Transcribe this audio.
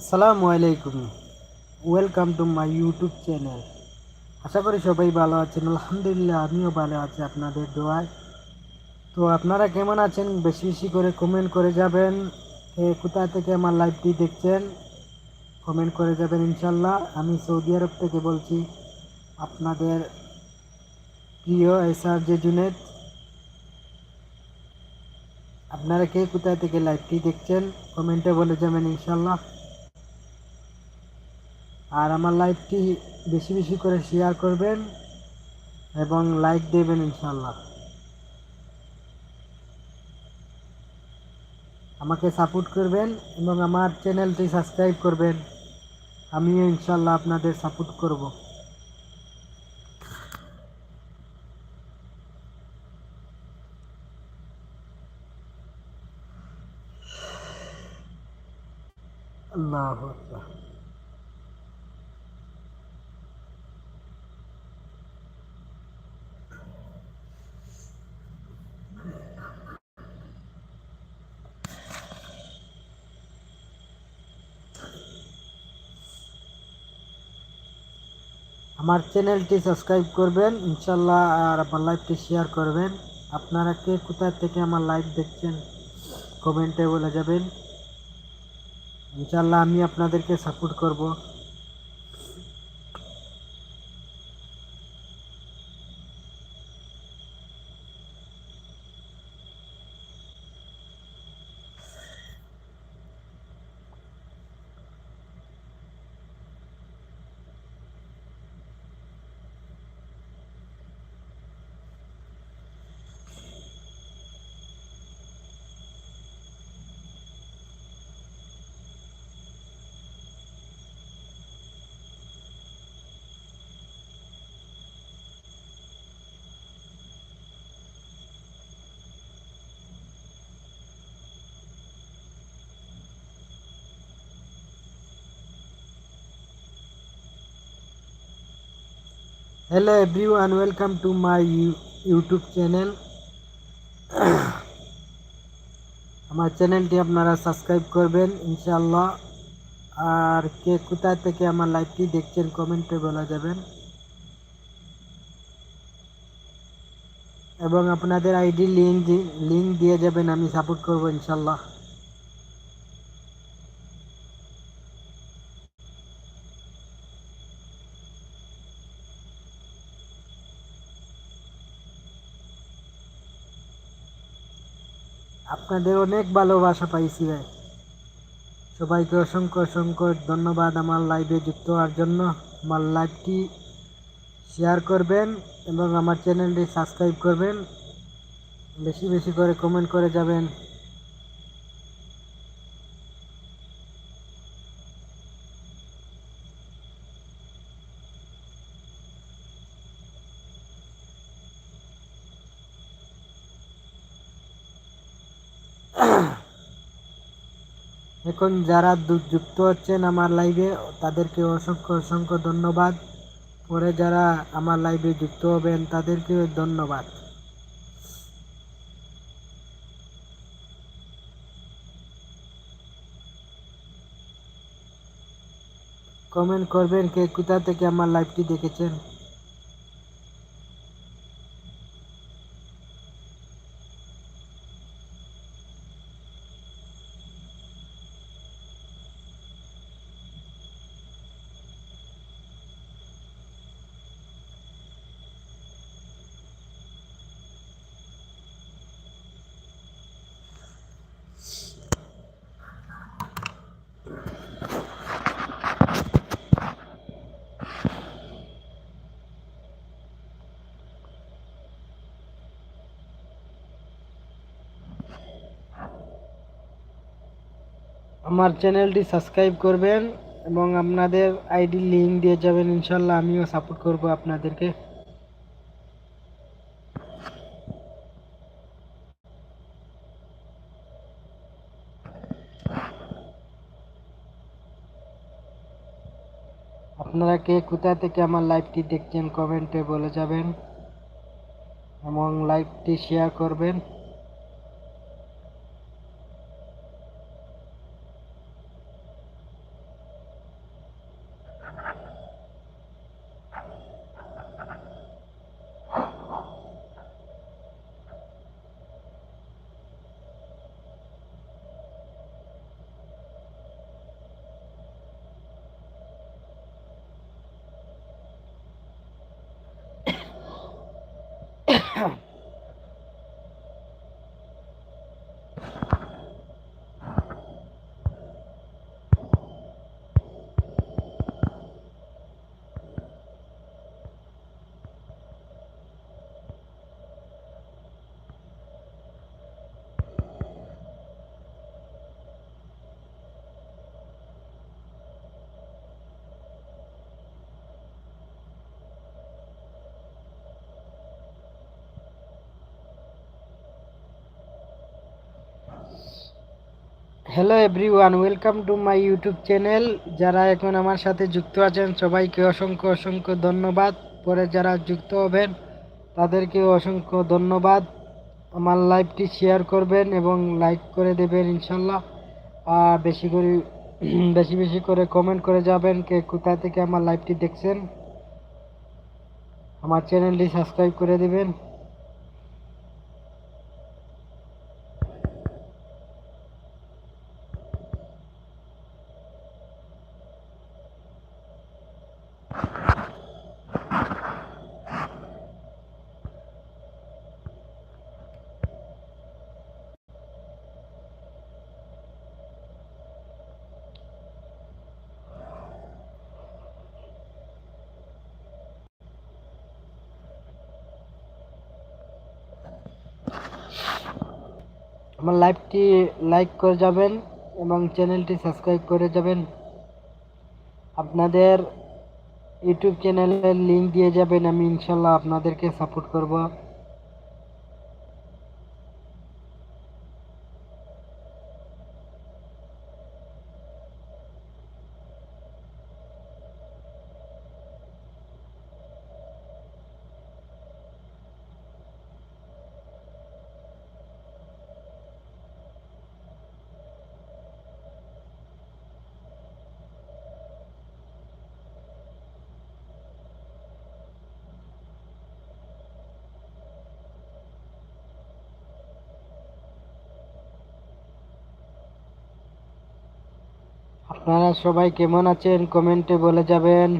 আসসালামু আলাইকুম। Welcome to my YouTube channel আশা করি সবাই ভালো আছেন। আলহামদুলিল্লাহ, আমিও ভালো আছি আপনাদের দোয়ায়। তো আপনারা কেমন আছেন? বেশি বেশি করে কমেন্ট করে যাবেন। কে কোথা থেকে আমার লাইভটি দেখছেন? কমেন্ট করে যাবেন ইনশাল্লাহ আমি সৌদি আরব থেকে বলছি, আপনাদের প্রিয় এস আর জে জুনেদ আপনারা কে কোথা থেকে লাইভটি দেখছেন? কমেন্টে বলে যাবেন ইনশাল্লাহ আর আমার লাইভটি বেশি বেশি করে শেয়ার করবেন এবং লাইক দেবেন ইনশাল্লাহ আমাকে সাপোর্ট করবেন এবং আমার চ্যানেলটি সাবস্ক্রাইব করবেন। আমিও ইনশাল্লাহ আপনাদের সাপোর্ট করব। আল্লাহ আমার চ্যানেলটি সাবস্ক্রাইব করবেন, ইনশাল্লাহ আর আমার লাইভটি শেয়ার করবেন। আপনারা কে কোথা থেকে আমার লাইভ দেখছেন, কমেন্টে বলে যাবেন। ইনশাল্লাহ আমি আপনাদেরকে সাপোর্ট করব। Hello everyone welcome to my YouTube channel আমার চ্যানেলটি আপনারা সাবস্ক্রাইব করবেন, ইনশাআল্লাহ। আর কে কোথা থেকে আমার লাইভটি দেখছেন কমেন্টে বলা যাবেন। এবং আপনাদের আইডি লিঙ্ক লিঙ্ক দিয়ে যাবেন, আমি সাপোর্ট করব ইনশাল্লাহ আপনাদের অনেক ভালোবাসা পাইছি ভাই। সবাইকে অসংখ্য অসংখ্য ধন্যবাদ আমার লাইভে যুক্ত হওয়ার জন্য। আমার লাইভটি শেয়ার করবেন এবং আমার চ্যানেলটি সাবস্ক্রাইব করবেন। বেশি বেশি করে কমেন্ট করে যাবেন। এখন যারা যুক্ত হচ্ছেন আমার লাইভে তাদেরকে অসংখ্য অসংখ্য ধন্যবাদ। পরে যারা আমার লাইভে যুক্ত হবেন তাদেরকে ধন্যবাদ। কমেন্ট করবেন কে কোথা থেকে আমার লাইভটি দেখেছেন? আমার চ্যানেলটি সাবস্ক্রাইব করবেন এবং আপনাদের আইডি লিঙ্ক দিয়ে যাবেন, ইনশাল্লাহ আমিও সাপোর্ট করব আপনাদেরকে। আপনারা কে কোথা থেকে আমার লাইভটি দেখছেন, কমেন্টে বলে যাবেন এবং লাইভটি শেয়ার করবেন। Yeah. Hello everyone welcome to my YouTube channel যারা এখন আমার সাথে যুক্ত আছেন, সবাইকে অসংখ্য অসংখ্য ধন্যবাদ। পরে যারা যুক্ত হবেন তাদেরকে অসংখ্য ধন্যবাদ। আমার লাইভটি শেয়ার করবেন এবং লাইক করে দেবেন ইনশাল্লাহ। আর বেশি করে, বেশি বেশি করে কমেন্ট করে যাবেন কে কোথা থেকে আমার লাইভটি দেখছেন। আমার চ্যানেলটি সাবস্ক্রাইব করে দেবেন। আমার লাইভটি লাইক করে যাবেন এবং চ্যানেলটি সাবস্ক্রাইব করে যাবেন। আপনাদের ইউটিউব চ্যানেলের লিঙ্ক দিয়ে যাবেন, আমি ইনশাল্লাহ আপনাদেরকে সাপোর্ট করব। আপনারা সবাই কেমন আছেন? কমেন্টে বলে যাবেন।